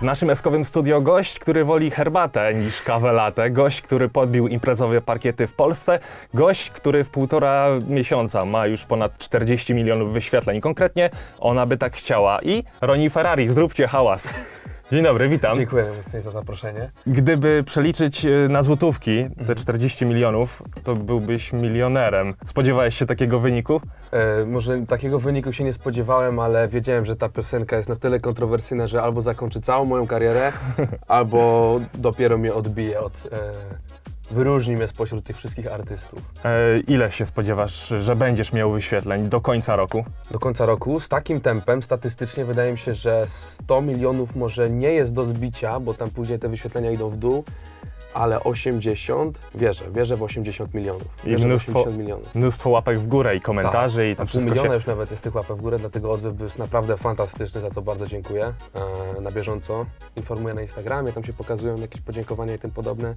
W naszym eskowym studio gość, który woli herbatę niż kawę latę, gość, który podbił imprezowe parkiety w Polsce, gość, który w półtora miesiąca ma już ponad 40 milionów wyświetleń. Konkretnie ona by tak chciała. I Roni Ferrari, zróbcie hałas. Dzień dobry, witam. Dziękuję za zaproszenie. Gdyby przeliczyć e, na złotówki te 40 milionów, to byłbyś milionerem. Spodziewałeś się takiego wyniku? E, może takiego wyniku się nie spodziewałem, ale wiedziałem, że ta piosenka jest na tyle kontrowersyjna, że albo zakończy całą moją karierę, albo dopiero mnie odbije od... E, wyróżni mnie spośród tych wszystkich artystów. E, ile się spodziewasz, że będziesz miał wyświetleń do końca roku? Do końca roku z takim tempem statystycznie wydaje mi się, że 100 milionów może nie jest do zbicia, bo tam później te wyświetlenia idą w dół, ale 80, wierzę, wierzę w 80 milionów. I Wierzę w mnóstwo- 80 milionów. Mnóstwo łapek w górę i komentarzy i A to pół wszystko miliona się... już nawet jest tych łapek w górę, dlatego odzew był naprawdę fantastyczny, za to bardzo dziękuję. E, na bieżąco informuję na Instagramie, tam się pokazują jakieś podziękowania i tym podobne.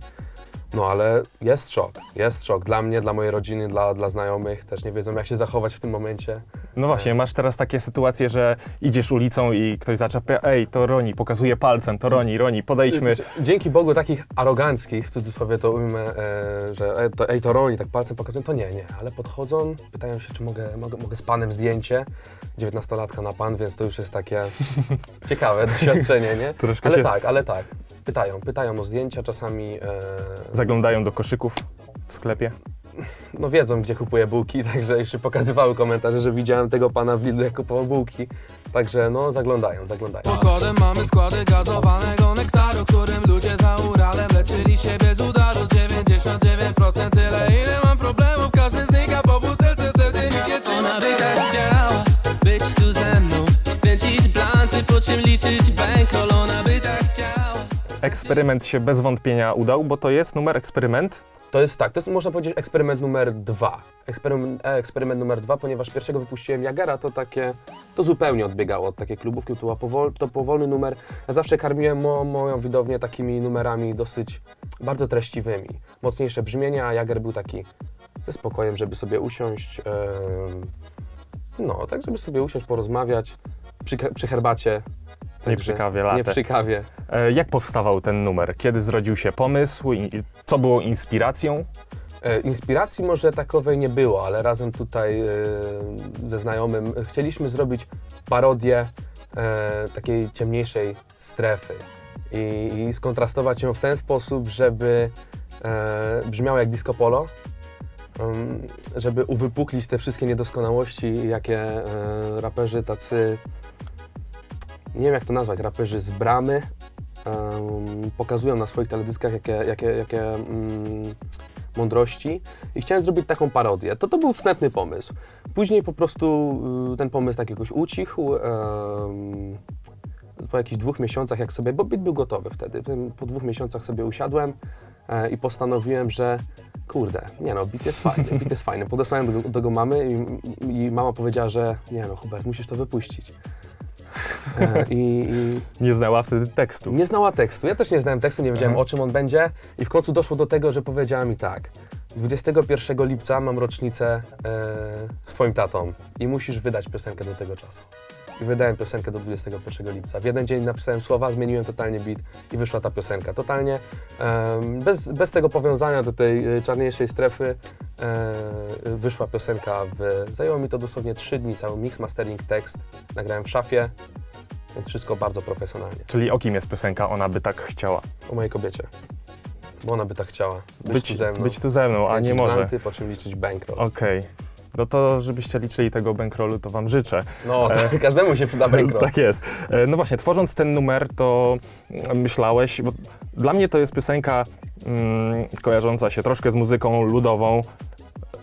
No ale jest szok, jest szok. Dla mnie, dla mojej rodziny, dla, dla znajomych też nie wiedzą jak się zachować w tym momencie. No właśnie, masz teraz takie sytuacje, że idziesz ulicą i ktoś zaczepia, ej, to Roni, pokazuje palcem, to Roni, Roni, podejdźmy. Dzięki Bogu takich aroganckich, w cudzysłowie to ujmę, e, że e, to, ej to roli, tak palcem pokazują, to nie, nie, ale podchodzą, pytają się, czy mogę, mogę, mogę z panem zdjęcie. 19-latka na pan, więc to już jest takie ciekawe doświadczenie, nie? Troszkę ale się- tak, ale tak. Pytają, pytają o zdjęcia, czasami e, Zaglądają do koszyków w sklepie. No wiedzą, gdzie kupuję bułki, także już się pokazywały komentarze, że widziałem tego pana w Lidlu, jak kupował bułki. Także no, zaglądają, zaglądają. Pokodem mamy składy gazowanego nektaru Którym ludzie za Uralem leczyli się bez udaru 99% tyle ile mam problemów Każdy znika po butelce, wtedy nikt nie trzyma Ona by tak chciała być tu ze mną Kręcić blanty, po czym liczyć bankroll Ona by tak chciała Eksperyment się bez wątpienia udał, bo to jest numer eksperyment. To jest tak, to jest można powiedzieć eksperyment numer dwa. Eksperyment, e, eksperyment numer dwa, ponieważ pierwszego wypuściłem Jagera, to takie, to zupełnie odbiegało od takiej klubówki, to, była powol, to powolny numer. Ja zawsze karmiłem mo, moją widownię takimi numerami dosyć bardzo treściwymi. Mocniejsze brzmienia, a Jager był taki ze spokojem, żeby sobie usiąść, no, tak żeby sobie usiąść, porozmawiać przy, przy herbacie. Nie przy kawie, Nie latte. przy kawie. E, Jak powstawał ten numer? Kiedy zrodził się pomysł? I i co było inspiracją? E, Inspiracji może takowej nie było, ale razem tutaj e, ze znajomym chcieliśmy zrobić parodię e, takiej ciemniejszej strefy i, i skontrastować ją w ten sposób, żeby e, brzmiało jak disco polo, em, żeby uwypuklić te wszystkie niedoskonałości, jakie e, raperzy tacy, nie wiem jak to nazwać, raperzy z bramy em, pokazują na swoich teledyskach, jakie, jakie, jakie mm, mądrości i chciałem zrobić taką parodię. To to był wstępny pomysł. Później po prostu y, ten pomysł tak jakoś ucichł. em, po jakichś dwóch miesiącach, jak sobie, bo beat był gotowy wtedy, po dwóch miesiącach sobie usiadłem e, i postanowiłem, że kurde, nie no, beat jest fajny, beat jest fajny. Podesłałem do, do go mamy i, i mama powiedziała, że nie no, Hubert, musisz to wypuścić. E, i, i Nie znała wtedy tekstu. nie znała tekstu. Ja też nie znałem tekstu, nie wiedziałem Aha. o czym on będzie i w końcu doszło do tego, że powiedziała mi tak. 21 lipca mam rocznicę e, z twoim tatą i musisz wydać piosenkę do tego czasu. I wydałem piosenkę do 21 lipca. W jeden dzień napisałem słowa, zmieniłem totalnie beat i wyszła ta piosenka. Totalnie em, bez, bez tego powiązania do tej e, czarniejszej strefy e, wyszła piosenka. W, zajęło mi to dosłownie 3 dni, cały mix, mastering, tekst. Nagrałem w szafie, więc wszystko bardzo profesjonalnie. Czyli o kim jest piosenka Ona by tak chciała? O mojej kobiecie. Bo ona by tak chciała. Być, tu ze mną. być tu ze mną, a nie kręcić może. blanty, po czym liczyć bankroll. No to żebyście liczyli tego bankrollu, to wam życzę. No, tak, każdemu się przyda bankroll. Tak jest. E, No właśnie, tworząc ten numer, to mm, myślałeś, bo dla mnie to jest piosenka mm, kojarząca się troszkę z muzyką ludową,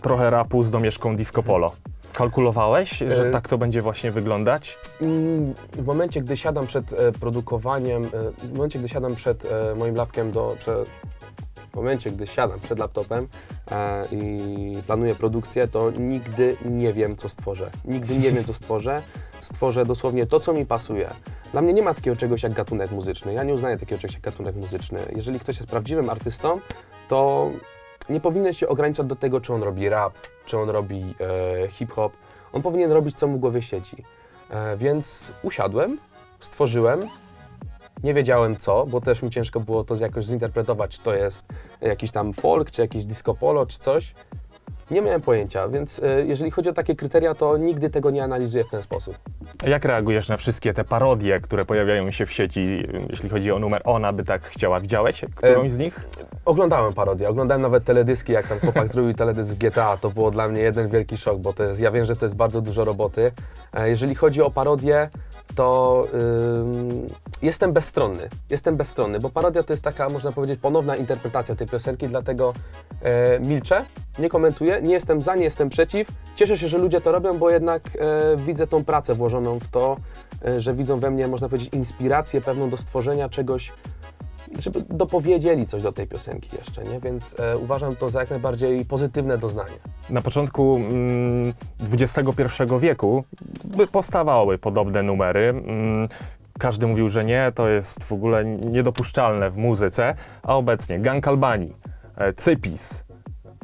trochę rapu z domieszką disco polo. Kalkulowałeś, że E, tak to będzie właśnie wyglądać? Mm, W momencie, gdy siadam przed e, produkowaniem, e, w momencie, gdy siadam przed e, moim lapkiem do... Prze, w momencie, gdy siadam przed laptopem e, i planuję produkcję, to nigdy nie wiem, co stworzę. Nigdy nie wiem, co stworzę. Stworzę dosłownie to, co mi pasuje. Dla mnie nie ma takiego czegoś jak gatunek muzyczny. Ja nie uznaję takiego czegoś jak gatunek muzyczny. Jeżeli ktoś jest prawdziwym artystą, to nie powinien się ograniczać do tego, czy on robi rap, czy on robi e, hip-hop. On powinien robić, co mu w głowie siedzi. E, więc usiadłem, stworzyłem Nie wiedziałem co, bo też mi ciężko było to jakoś zinterpretować, czy to jest jakiś tam folk, czy jakiś disco polo, czy coś. Nie miałem pojęcia, więc e, jeżeli chodzi o takie kryteria, to nigdy tego nie analizuję w ten sposób. Jak reagujesz na wszystkie te parodie, które pojawiają się w sieci, jeśli chodzi o numer Ona by tak chciała? Widziałeś którąś z nich? Oglądałem parodię, oglądałem nawet teledyski, jak tam chłopak zrobił teledysk GTA, to było dla mnie jeden wielki szok, bo to jest, ja wiem, że to jest bardzo dużo roboty. E, Jeżeli chodzi o parodię, to ym, jestem bezstronny, jestem bezstronny, bo parodia to jest taka, można powiedzieć, ponowna interpretacja tej piosenki, dlatego e, milczę, nie komentuję, nie jestem za, nie jestem przeciw. Cieszę się, że ludzie to robią, bo jednak e, widzę tą pracę włożoną w to, e, że widzą we mnie, można powiedzieć, inspirację pewną do stworzenia czegoś, żeby dopowiedzieli coś do tej piosenki jeszcze, nie? Więc e, uważam to za jak najbardziej pozytywne doznanie. Na początku mm, XXI wieku by powstawały podobne numery. Mm, każdy mówił, że nie, to jest w ogóle niedopuszczalne w muzyce, a obecnie Gang Albanii, e, Cypis.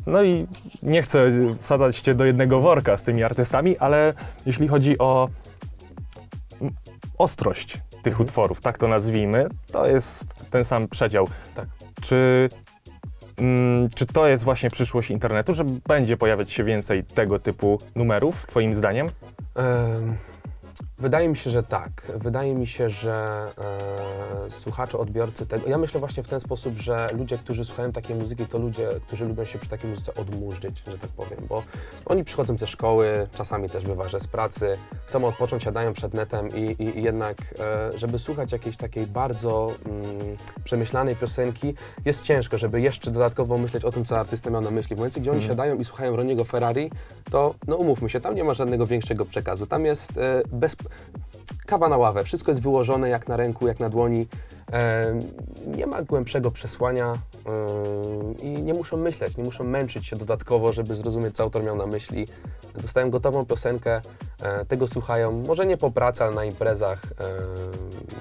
No i nie chcę wsadzać cię do jednego worka z tymi artystami, ale jeśli chodzi o ostrość tych utworów, tak to nazwijmy, to jest ten sam przedział. Tak. Czy Mm, czy to jest właśnie przyszłość internetu, że będzie pojawiać się więcej tego typu numerów, twoim zdaniem? Em, Wydaje mi się, że tak. Wydaje mi się, że e, słuchacze, odbiorcy tego. Ja myślę właśnie w ten sposób, że ludzie, którzy słuchają takiej muzyki, to ludzie, którzy lubią się przy takiej muzyce odmurzyć, że tak powiem, bo oni przychodzą ze szkoły, czasami też bywa, że z pracy, chcą odpocząć, siadają przed netem i, i, i jednak, e, żeby słuchać jakiejś takiej bardzo mm, przemyślanej piosenki, jest ciężko, żeby jeszcze dodatkowo myśleć o tym, co artysta miał na myśli. W momencie, gdzie oni siadają i słuchają Roniego Ferrari, to no umówmy się, tam nie ma żadnego większego przekazu. Tam jest e, bez... kawa na ławę, wszystko jest wyłożone jak na ręku, jak na dłoni. E, nie ma głębszego przesłania e, i nie muszą myśleć, nie muszą męczyć się dodatkowo, żeby zrozumieć, co autor miał na myśli. Dostają gotową piosenkę, e, tego słuchają, może nie po pracy, ale na imprezach. E,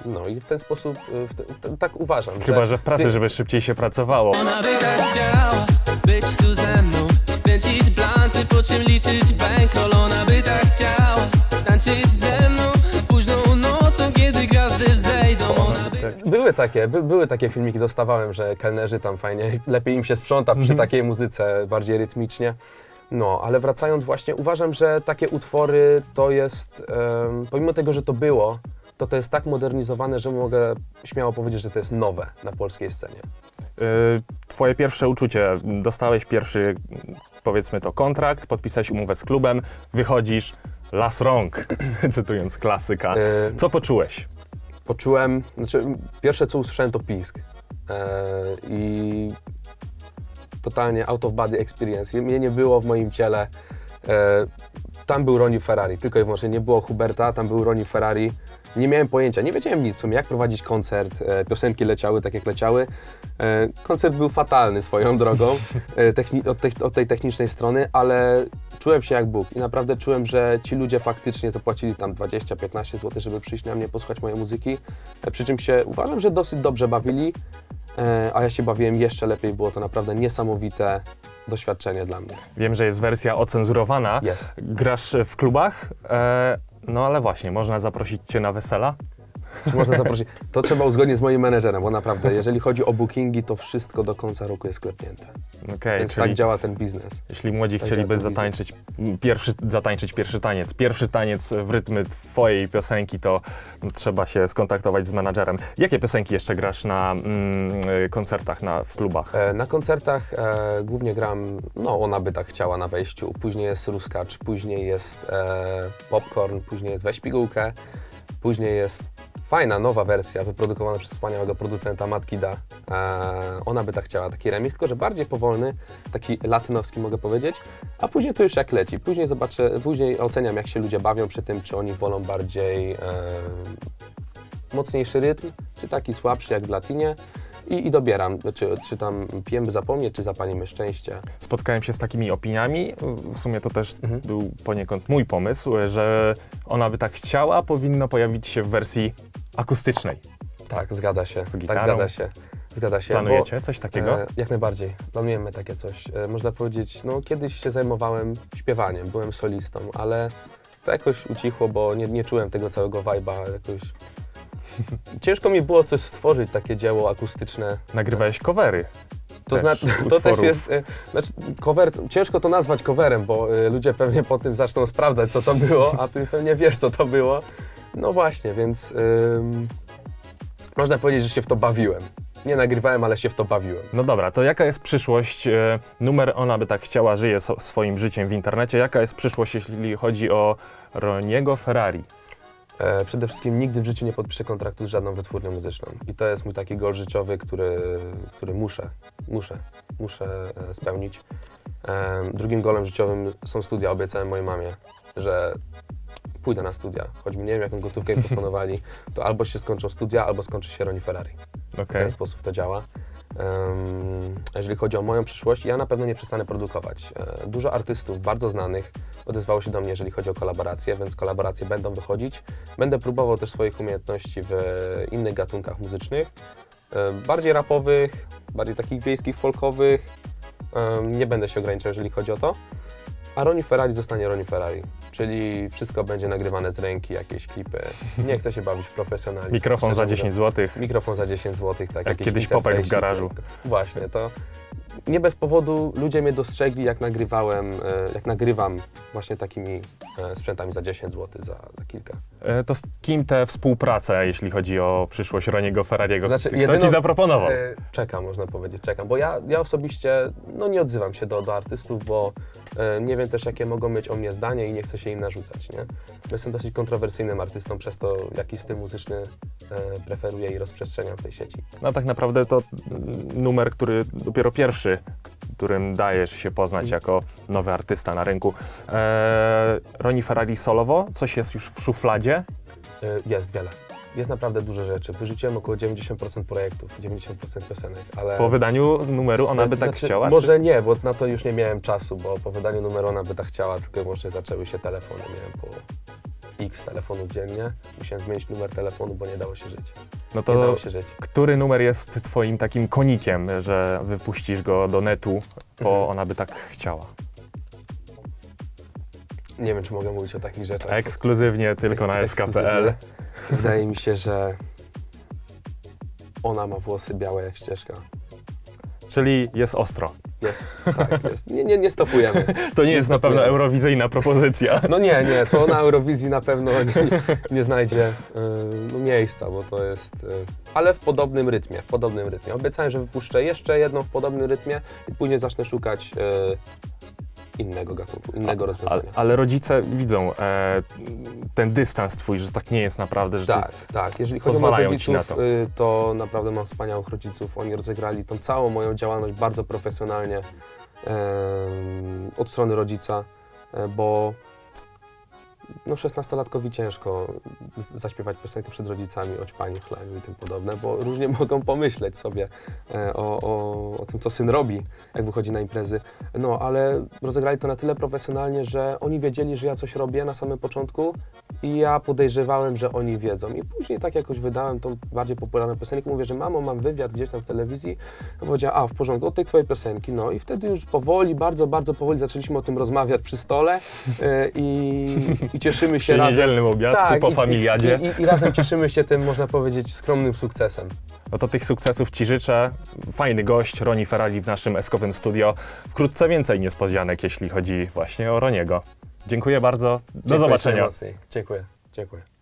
no i w ten sposób, w te, t- tak uważam. Chyba, że w pracy, ty- żeby szybciej się pracowało. Ona by tak chciała być tu ze mną Kręcić blanty, po czym liczyć bankroll Ona by tak chciała tańczyć ze Były takie, by, były takie filmiki, dostawałem, że kelnerzy tam fajnie, lepiej im się sprząta przy takiej muzyce, bardziej rytmicznie. No, ale wracając właśnie, uważam, że takie utwory to jest, em, pomimo tego, że to było, to to jest tak modernizowane, że mogę śmiało powiedzieć, że to jest nowe na polskiej scenie. Y, Twoje pierwsze uczucie, dostałeś pierwszy, powiedzmy to, kontrakt, podpisałeś umowę z klubem, wychodzisz, las rąk, cytując klasyka. Y, Co poczułeś? Poczułem, znaczy pierwsze co usłyszałem to pisk e, i totalnie out of body experience. Mnie nie było w moim ciele. E, tam był Ronnie Ferrari, tylko i wyłącznie nie było Huberta, tam był Ronnie Ferrari. Nie miałem pojęcia, nie wiedziałem nic w sumie, jak prowadzić koncert. E, piosenki leciały tak jak leciały. Koncert był fatalny swoją drogą techni- od, tech- od tej technicznej strony, ale czułem się jak Bóg i naprawdę czułem, że ci ludzie faktycznie zapłacili tam 20-15 zł, żeby przyjść na mnie, posłuchać mojej muzyki. E, przy czym się uważam, że dosyć dobrze bawili, e, a ja się bawiłem jeszcze lepiej. Było to naprawdę niesamowite doświadczenie dla mnie. Wiem, że jest wersja ocenzurowana. Jest. Grasz w klubach, e, no ale właśnie, można zaprosić cię na wesela? Czy można zaprosić? To trzeba uzgodnić z moim menedżerem, bo naprawdę, jeżeli chodzi o bookingi, to wszystko do końca roku jest klepnięte. Okej, Więc czyli tak działa ten biznes. jeśli młodzi tak chcieliby działa ten zatańczyć pierwszy, zatańczyć pierwszy taniec, pierwszy taniec w rytmy twojej piosenki, to trzeba się skontaktować z menadżerem. Jakie piosenki jeszcze grasz na mm, y, koncertach, na, w klubach? E, Na koncertach e, głównie gram, no ona by tak chciała na wejściu, później jest Ruskacz, później jest e, Popcorn, później jest Weź pigułkę, później jest fajna, nowa wersja wyprodukowana przez wspaniałego producenta Matkida. E, ona by tak chciała, taki remix, tylko że bardziej powolny, taki latynowski mogę powiedzieć, a później to już jak leci. Później zobaczę, później oceniam jak się ludzie bawią przy tym, czy oni wolą bardziej e, mocniejszy rytm, czy taki słabszy jak w latinie. I, I dobieram, czy, czy tam pijemy by zapomnieć, czy zapalimy szczęście. Spotkałem się z takimi opiniami, w sumie to też Mhm. był poniekąd mój pomysł, że ona by tak chciała, powinno pojawić się w wersji akustycznej. Tak, zgadza się. Tak, gitarą? zgadza się. Zgadza się. Planujecie coś takiego? E, jak najbardziej. Planujemy takie coś. E, można powiedzieć, no kiedyś się zajmowałem śpiewaniem, byłem solistą, ale to jakoś ucichło, bo nie, nie czułem tego całego vibe'a jakoś. ciężko mi było coś stworzyć, takie dzieło akustyczne. Nagrywałeś covery. To, Też zna, to też jest, e, znaczy cover, ciężko to nazwać coverem, bo e, ludzie pewnie po tym zaczną sprawdzać, co to było, a ty pewnie wiesz, co to było. No właśnie, więc ym, można powiedzieć, że się w to bawiłem. Nie nagrywałem, ale się w to bawiłem. No dobra, to jaka jest przyszłość? E, Numer ona by tak chciała, żyje so, swoim życiem w internecie. Jaka jest przyszłość, jeśli chodzi o Roniego Ferrari? E, przede wszystkim nigdy w życiu nie podpiszę kontraktu z żadną wytwórnią muzyczną. I to jest mój taki gol życiowy, który, który muszę, muszę, muszę e, spełnić. E, drugim golem życiowym są studia. Obiecałem mojej mamie, że pójdę na studia. Choćby nie wiem, jaką gotówkę mi proponowali, to albo się skończą studia, albo skończy się Ronnie Ferrari. W Okej. ten sposób to działa. A jeżeli chodzi o moją przyszłość, ja na pewno nie przestanę produkować. E, Dużo artystów bardzo znanych odezwało się do mnie, jeżeli chodzi o kolaboracje, więc kolaboracje będą wychodzić. Będę próbował też swoich umiejętności w innych gatunkach muzycznych, e, bardziej rapowych, bardziej takich wiejskich, folkowych. Em, Nie będę się ograniczał, jeżeli chodzi o to. A Ronnie Ferrari zostanie Ronnie Ferrari, czyli wszystko będzie nagrywane z ręki, jakieś klipy. Nie chcę się bawić profesjonalnie. Mikrofon za szczerze 10 mówiąc. zł. Mikrofon za 10 zł, tak. Jak kiedyś Popek w garażu. tak. Właśnie, to nie bez powodu ludzie mnie dostrzegli, jak nagrywałem, e, jak nagrywam właśnie takimi e, sprzętami za 10 zł, za, za kilka. E, To z kim te współprace, jeśli chodzi o przyszłość Roniego Ferrariego? Znaczy, Kto jedyną- ci zaproponował? Czekam, można powiedzieć, czekam, bo ja, ja osobiście no, nie odzywam się do, do artystów, bo nie wiem też, jakie mogą mieć o mnie zdanie i nie chcę się im narzucać, nie? Jestem dosyć kontrowersyjnym artystą przez to, jaki styl muzyczny e, preferuję i rozprzestrzeniam w tej sieci. No tak naprawdę to mm, numer, który dopiero pierwszy, którym dajesz się poznać jako nowy artysta na rynku. E, Roni Ferrari solowo, coś jest już w szufladzie. E, Jest wiele. Jest naprawdę dużo rzeczy. Wyrzuciłem około 90% projektów, 90% piosenek, ale... Po wydaniu numeru ona by tak Znaczy, chciała? Może nie, bo na to już nie miałem czasu, bo po wydaniu numeru ona by tak chciała, tylko i wyłącznie zaczęły się telefony. Miałem po x telefonów dziennie. Musiałem zmienić numer telefonu, bo nie dało się żyć. No Nie to dało się żyć. który numer jest twoim takim konikiem, że wypuścisz go do netu, bo Mhm. ona by tak chciała? Nie wiem, czy mogę mówić o takich rzeczach. Ekskluzywnie tylko na. SK.pl. Wydaje mi się, że ona ma włosy białe jak ścieżka. Czyli jest ostro. Jest, tak, jest. Nie, nie, nie stopujemy. To nie jest na pewno stopujemy. eurowizyjna propozycja. No nie, nie, to na Eurowizji na pewno nie, nie znajdzie y, miejsca, bo to jest... Y, ale w podobnym rytmie, w podobnym rytmie. Obiecałem, że wypuszczę jeszcze jedną w podobnym rytmie i później zacznę szukać y, innego gatunku, innego Ale, rozwiązania. ale rodzice widzą e, ten dystans twój, że tak nie jest naprawdę, że Tak, tak. Jeżeli chodzi o pozwalają ci rodziców, na to. y, to naprawdę mam wspaniałych rodziców. Oni rozegrali tą całą moją działalność bardzo profesjonalnie em, od strony rodzica, e, bo no 16-latkowi ciężko zaśpiewać piosenkę przed rodzicami o ćpaniu, chlaniu i tym podobne, bo różnie mogą pomyśleć sobie e, o, o, o tym, co syn robi, jak wychodzi na imprezy. No, ale rozegrali to na tyle profesjonalnie, że oni wiedzieli, że ja coś robię na samym początku i ja podejrzewałem, że oni wiedzą. I później tak jakoś wydałem tą bardziej popularną piosenkę. Mówię, że mamo, mam wywiad gdzieś tam w telewizji. No powiedziała, a w porządku, od tej twojej piosenki. No i wtedy już powoli, bardzo, bardzo powoli zaczęliśmy o tym rozmawiać przy stole e, i, i cieszymy się razem. niedzielnym obiadku po i- familiadzie. I, i, I razem cieszymy się tym, można powiedzieć, skromnym sukcesem. No to tych sukcesów Ci życzę. Fajny gość, Roni Ferrari w naszym eskowym studio. Wkrótce więcej niespodzianek, jeśli chodzi właśnie o Roniego. Dziękuję bardzo. Do Dziękuję zobaczenia. Dziękuję. Dziękuję.